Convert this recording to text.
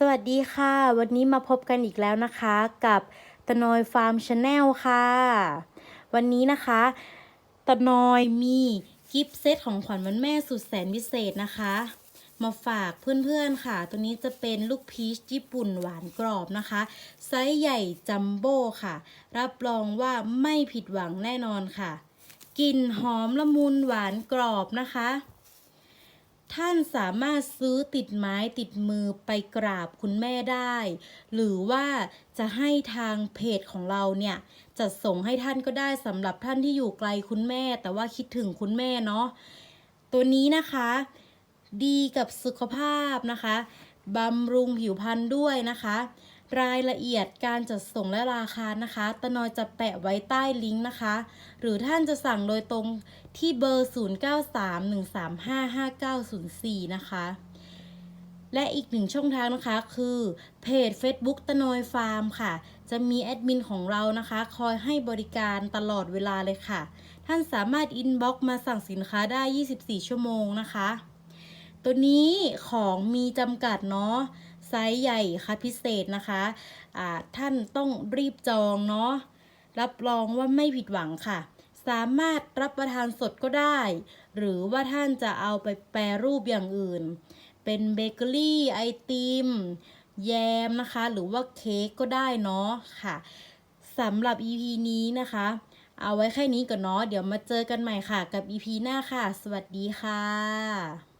สวัสดีค่ะ วันนี้มาพบกันอีกแล้วนะคะกับตะนอยฟาร์มชาแนลค่ะ วันนี้นะคะตะนอยมีกิฟต์เซตของขวัญวันแม่สุดแสนพิเศษนะคะ มาฝากเพื่อนๆค่ะ ตัวนี้จะเป็นลูกพีชญี่ปุ่นหวานกรอบนะคะ ไซส์ใหญ่จัมโบ้ค่ะ รับรองว่าไม่ผิดหวังแน่นอนค่ะกลิ่นหอมละมุนหวานกรอบนะคะ ท่านสามารถซื้อติดไม้ติดมือไปกราบคุณแม่ได้ หรือว่าจะให้ทางเพจของเราเนี่ยจัดส่งให้ท่านก็ได้สำหรับท่านที่อยู่ไกลคุณแม่ แต่ว่าคิดถึงคุณแม่เนาะตัวนี้นะคะ ดีกับสุขภาพนะคะบำรุงผิวพรรณด้วยนะคะ รายละเอียดการจัดส่งและราคานะคะตะนอยจะแปะไว้ใต้ลิงก์นะคะ หรือท่านจะสั่งโดยตรงที่เบอร์ 0931355904 นะคะ และอีกหนึ่งช่องทางนะคะคือเพจ Facebook ตะนอยฟาร์มค่ะ จะมีแอดมินของเรานะคะ คอยให้บริการตลอดเวลาเลยค่ะ ท่านสามารถอินบ็อกมาสั่งสินค้าได้ 24 ชั่วโมงนะคะ ตัวนี้ของมีจำกัดเนาะ ไซส์ใหญ่ค่ะพิเศษนะคะอ่าท่านต้องรีบจองเนาะรับรองว่าไม่ผิดหวังค่ะ สามารถรับประทานสดก็ได้ หรือว่าท่านจะเอาไปแปรรูปอย่างอื่น เป็นเบเกอรี่ไอติมแยมนะคะ หรือว่าเค้กก็ได้เนาะค่ะสำหรับ EP นี้นะคะ เอาไว้แค่นี้ก่อนเนาะเดี๋ยวมาเจอกันใหม่ค่ะกับ EP หน้าค่ะ สวัสดีค่ะ